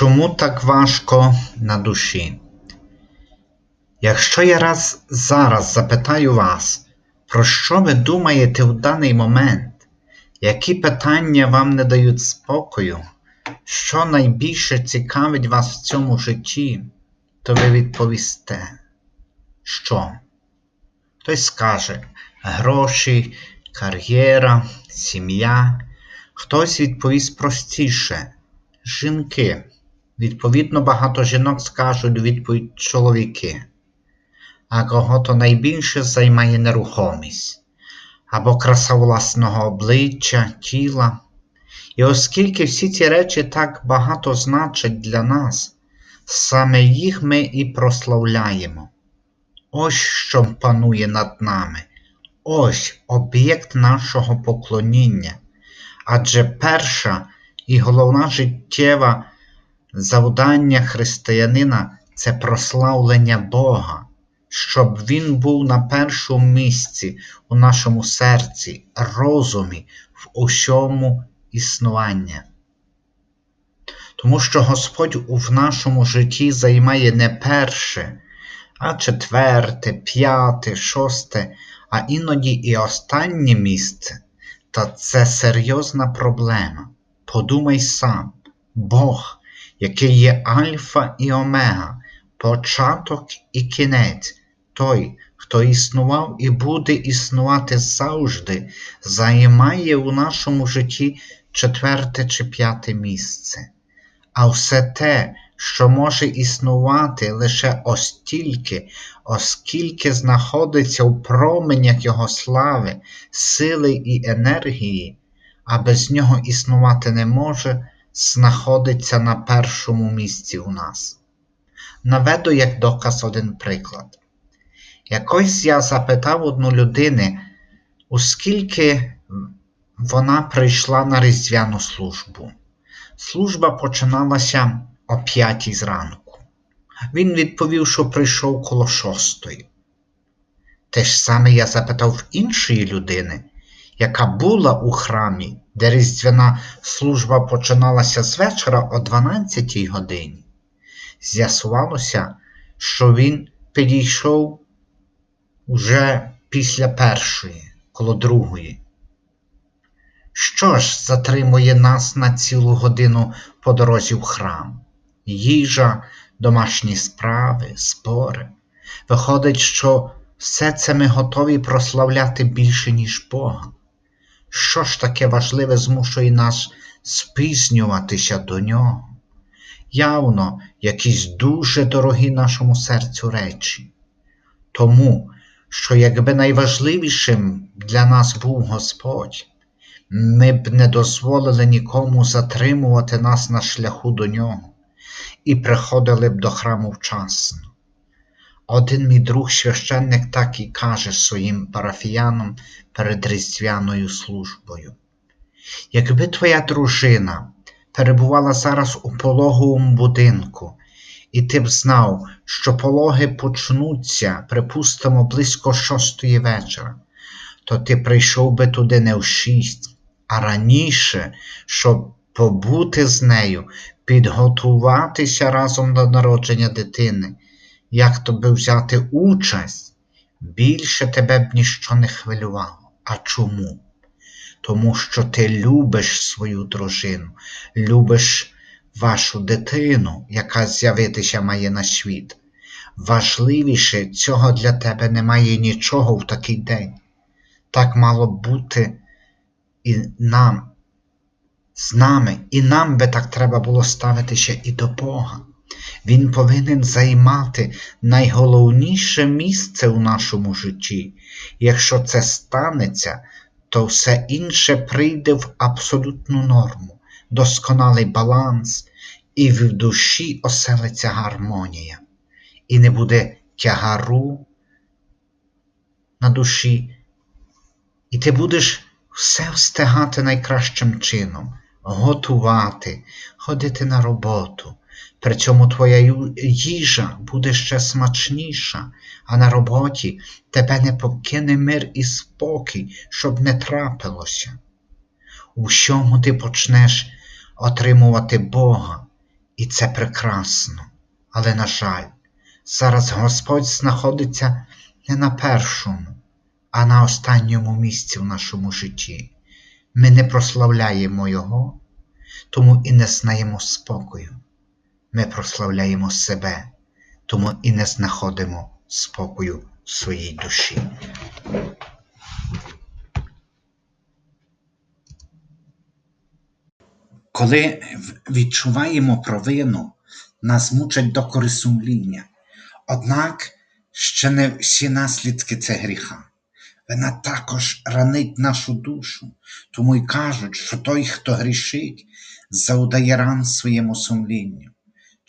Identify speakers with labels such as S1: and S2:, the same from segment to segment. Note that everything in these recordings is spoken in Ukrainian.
S1: Чому так важко на душі? Якщо я раз зараз запитаю вас, про що ви думаєте в даний момент, які питання вам не дають спокою, що найбільше цікавить вас в цьому житті, то ви відповісте, що? Хтось скаже гроші, кар'єра, сім'я, хтось відповість простіше жінки. Відповідно, багато жінок скажуть у відповідь чоловіки, а кого-то найбільше займає нерухомість або краса власного обличчя, тіла. І оскільки всі ці речі так багато значать для нас, саме їх ми і прославляємо. Ось що панує над нами, ось об'єкт нашого поклоніння. Адже перша і головна життєва завдання християнина це прославлення Бога, щоб Він був на першому місці у нашому серці, розумі, в усьому існування. Тому що Господь в нашому житті займає не перше, а четверте, п'яте, шосте, а іноді і останнє місце, та це серйозна проблема. Подумай сам, Бог, який є Альфа і Омега, початок і кінець, той, хто існував і буде існувати завжди, займає у нашому житті четверте чи п'яте місце. А все те, що може існувати лише остільки, оскільки знаходиться у променях Його слави, сили і енергії, а без нього існувати не може, знаходиться на першому місці у нас. Наведу як доказ один приклад. Якось я запитав одну людини, оскільки вона прийшла на різдвяну службу. Служба починалася о п'ятій зранку. Він відповів, що прийшов коло шостої. Те ж саме я запитав в іншої людини, яка була у храмі, де різдвяна служба починалася з вечора о 12 годині. З'ясувалося, що він підійшов уже після першої, коло другої. Що ж затримує нас на цілу годину по дорозі в храм? Їжа, домашні справи, спори. Виходить, що все це ми готові прославляти більше, ніж Бога. Що ж таке важливе змушує нас спізнюватися до нього? Явно, якісь дуже дорогі нашому серцю речі. Тому, що якби найважливішим для нас був Господь, ми б не дозволили нікому затримувати нас на шляху до нього і приходили б до храму вчасно. Один мій друг священник так і каже своїм парафіянам перед різдвяною службою. Якби твоя дружина перебувала зараз у пологовому будинку, і ти б знав, що пологи почнуться, припустимо, близько шостої вечора, то ти прийшов би туди не в шість, а раніше, щоб побути з нею, підготуватися разом до народження дитини, як тобі взяти участь, більше тебе б ніщо не хвилювало. А чому? Тому що ти любиш свою дружину, любиш вашу дитину, яка з'явитися має на світ. Важливіше цього для тебе немає нічого в такий день. Так мало бути і нам, з нами, і нам би так треба було ставитися і до Бога. Він повинен займати найголовніше місце у нашому житті. Якщо це станеться, то все інше прийде в абсолютну норму, досконалий баланс, і в душі оселиться гармонія, і не буде тягару на душі, і ти будеш все встигати найкращим чином, готувати, ходити на роботу. При цьому твоя їжа буде ще смачніша, а на роботі тебе не покине мир і спокій, щоб не трапилося. У всьому ти почнеш отримувати Бога, І це прекрасно. Але, на жаль, зараз Господь знаходиться не на першому, а на останньому місці в нашому житті. Ми не прославляємо Його, тому і не знаємо спокою. Ми прославляємо себе, тому і не знаходимо спокою своїй душі. Коли відчуваємо провину, нас мучать докори сумління. Однак ще не всі наслідки це гріха. Вона також ранить нашу душу, тому й кажуть, що той, хто грішить, заудає ран своєму сумлінню.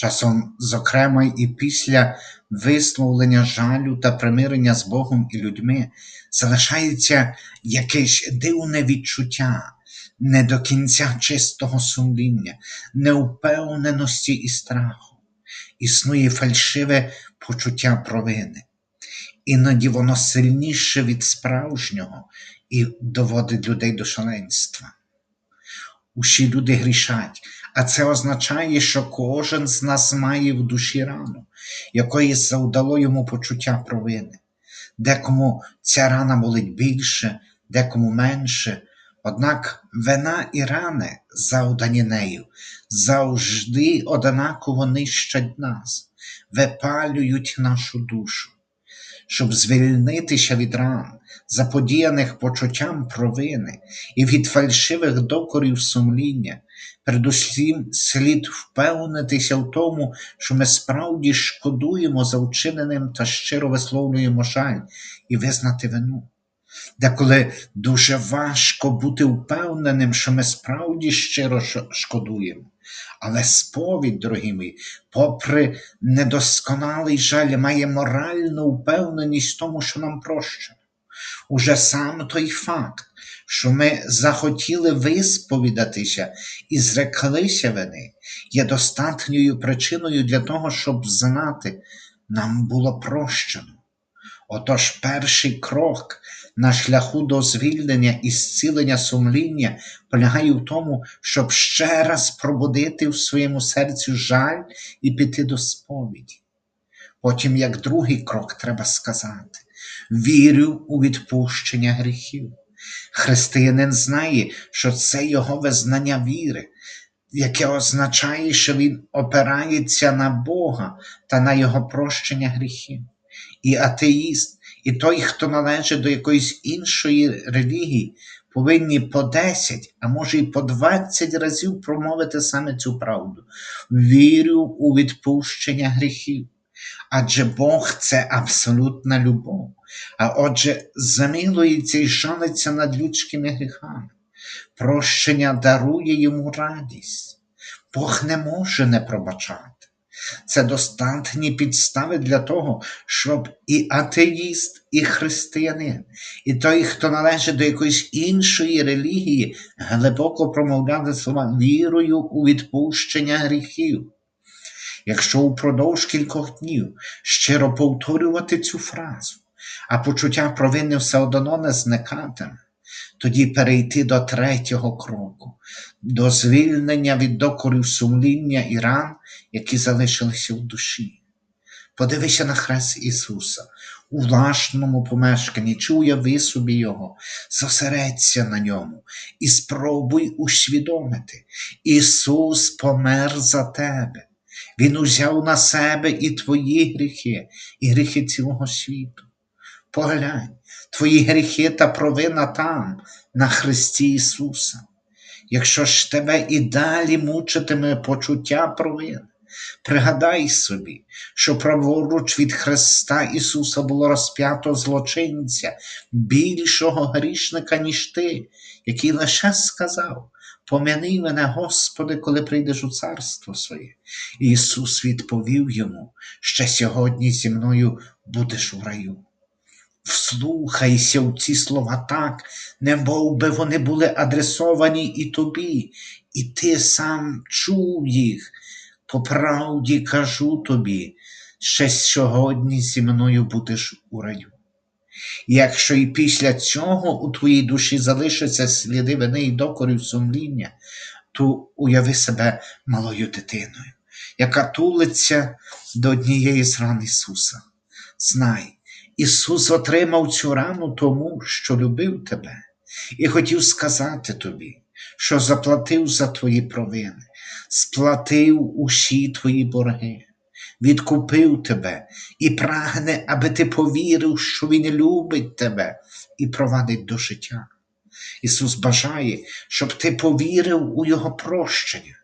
S1: Часом, зокрема, і після висловлення жалю та примирення з Богом і людьми залишається якесь дивне відчуття не до кінця чистого сумління, неупевненості і страху. Існує фальшиве почуття провини. Іноді воно сильніше від справжнього і доводить людей до шаленства. Усі люди грішать, а це означає, що кожен з нас має в душі рану, якої завдало йому почуття провини. Декому ця рана болить більше, декому менше, однак вина і рани, завдані нею, завжди однаково нищать нас, випалюють нашу душу. Щоб звільнитися від ран, заподіяних почуттям провини і від фальшивих докорів сумління, передусім слід впевнитися в тому, що ми справді шкодуємо за вчиненим та щиро висловлюємо жаль і визнати вину. Деколи дуже важко бути впевненим, що ми справді щиро шкодуємо. Але сповідь, дорогі мої, попри недосконалий жаль, має моральну впевненість в тому, що нам прощено. Уже сам той факт, що ми захотіли висповідатися і зреклися вини, є достатньою причиною для того, щоб знати, нам було прощено. Отож перший крок на шляху до звільнення і зцілення сумління полягає в тому, щоб ще раз пробудити в своєму серці жаль і піти до сповіді. Потім, як другий крок, треба сказати: вірю у відпущення гріхів. Християнин знає, що це його визнання віри, яке означає, що він опирається на Бога та на Його прощення гріхів. І атеїст, і той, хто належить до якоїсь іншої релігії, повинні по 10, а може й по 20 разів промовити саме цю правду. Вірю у відпущення гріхів. Адже Бог це абсолютна любов. А отже, замилується і жалиться над людськими гріхами. Прощення дарує йому радість. Бог не може не пробачати. Це достатні підстави для того, щоб і атеїст, і християнин, і той, хто належить до якоїсь іншої релігії, глибоко промовляли слова вірою у відпущення гріхів. Якщо упродовж кількох днів щиро повторювати цю фразу, а почуття провини все одно не зникатиме, тоді перейти до третього кроку, до звільнення від докорів сумління і ран, які залишилися в душі. Подивися на хрест Ісуса у власному помешканні, чи уяви собі Його, зосередься на ньому і спробуй усвідомити. Ісус помер за тебе. Він узяв на себе і твої гріхи, і гріхи цілого світу. Поглянь, твої гріхи та провина там, на Христі Ісуса. Якщо ж тебе і далі мучитиме почуття провини, пригадай собі, що праворуч від Христа Ісуса було розп'ято злочинця, більшого грішника, ніж ти, який лише сказав. Пом'яни мене, Господи, коли прийдеш у царство своє. Ісус відповів йому, ще сьогодні зі мною будеш у раю. Вслухайся в ці слова так, немов би вони були адресовані і тобі, і ти сам чув їх. По правді кажу тобі, ще сьогодні зі мною будеш у раю. Якщо і після цього у твоїй душі залишаться сліди вини і докорів сумління, то уяви себе малою дитиною, яка тулиться до однієї з ран Ісуса. Знай, Ісус отримав цю рану тому, що любив тебе, і хотів сказати тобі, що заплатив за твої провини, сплатив усі твої борги, відкупив тебе і прагне, аби ти повірив, що Він любить тебе і провадить до життя. Ісус бажає, щоб ти повірив у Його прощення.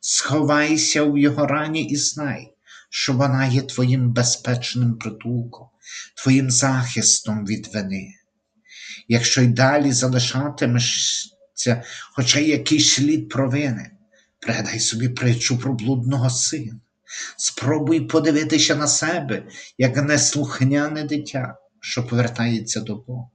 S1: Сховайся у Його рані і знай, що вона є твоїм безпечним притулком, твоїм захистом від вини. Якщо й далі залишатимешся хоча якийсь слід провини, пригадай собі притчу про блудного сина. Спробуй подивитися на себе, як неслухняне дитя, що повертається до Бога.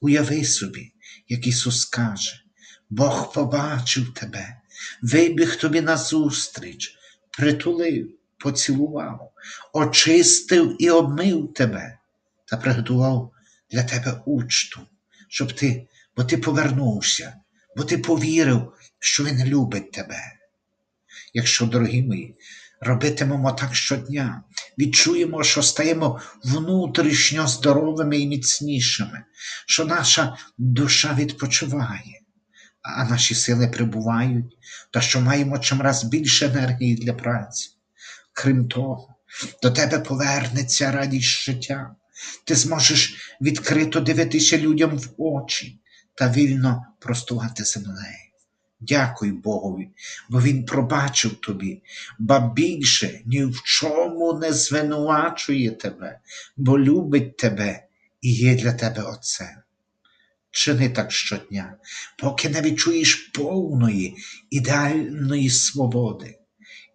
S1: Уяви собі, як Ісус каже, Бог побачив тебе, вибіг тобі назустріч, притулив, поцілував, очистив і обмив тебе та приготував для тебе учту, щоб ти, бо ти повернувся, бо ти повірив, що Він любить тебе. Якщо, дорогі мої, робитимемо так щодня, відчуємо, що стаємо внутрішньо здоровими і міцнішими, що наша душа відпочиває, а наші сили прибувають, та що маємо чимраз більше енергії для праці. Крім того, до тебе повернеться радість життя. Ти зможеш відкрито дивитися людям в очі та вільно простувати землею. Дякуй Богові, бо Він пробачив тобі, ба більше ні в чому не звинувачує тебе, бо любить тебе і є для тебе Отцем. Чини так щодня, поки не відчуєш повної, ідеальної свободи,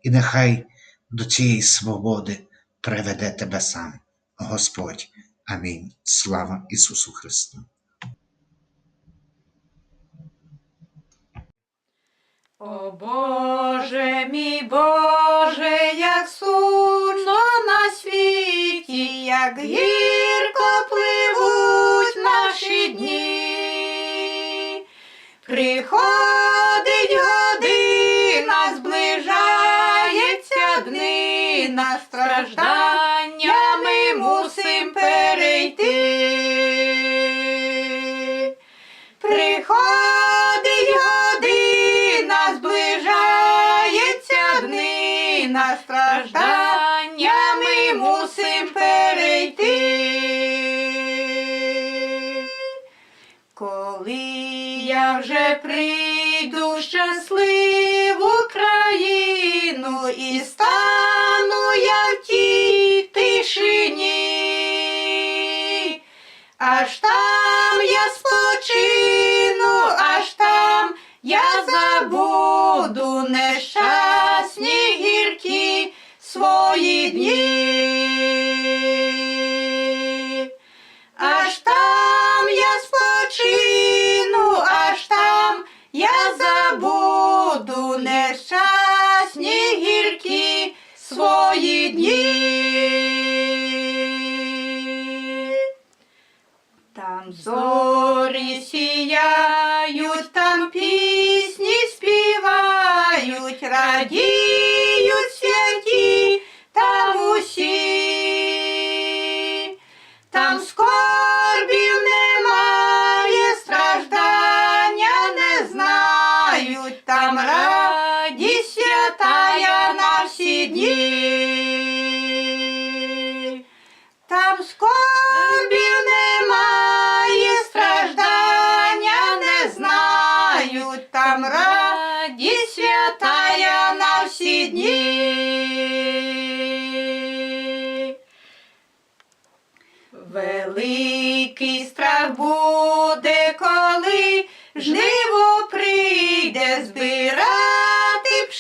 S1: і нехай до цієї свободи приведе тебе сам Господь. Амінь. Слава Ісусу Христу!
S2: О Боже мій Боже, як сумно на світі, як гірко пливуть Коли я вже прийду в щасливу країну і стану я в тій тишині, аж там я спочину, аж там я забуду нещасні гіркі свої дні. Радість святая на всі дні. Там скорбів немає, страждання не знають, там радість святая на всі дні. Великий страх буде, коли жниво прийде збирати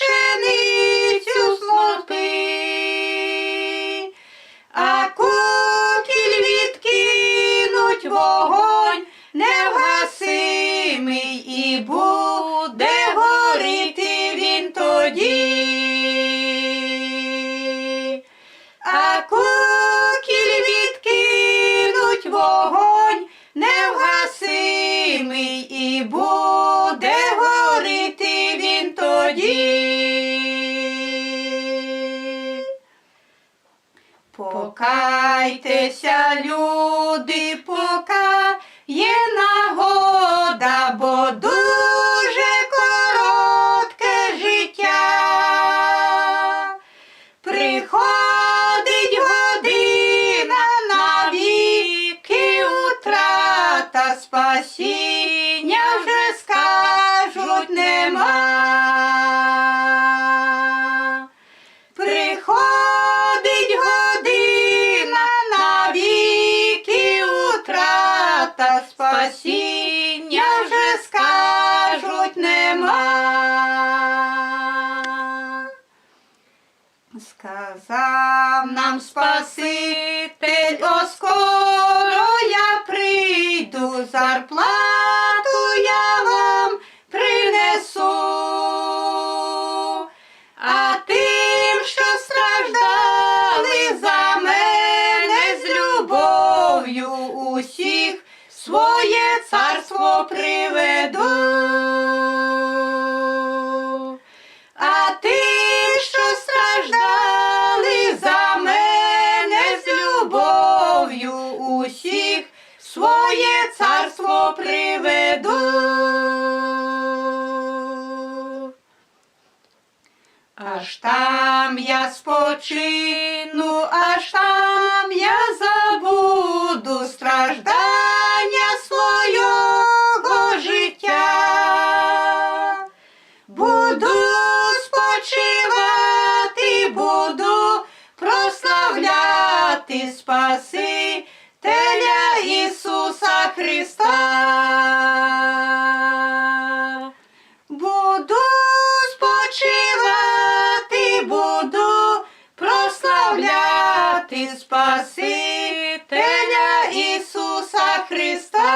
S2: пшеницю снопи. Покайтеся, люди, пока є нагода, бо дуже спасіння вже скажуть нема. Сказав нам Спаситель, о скоро я прийду, зарплату я вам принесу. А тим, що страждали царство приведу. А тим, що страждали за мене з любов'ю, усіх своє царство приведу. Аж там я спочину, аж там я забуду страждання прославляти Спасителя Ісуса Христа. Буду спочивати, буду прославляти Спасителя Ісуса Христа.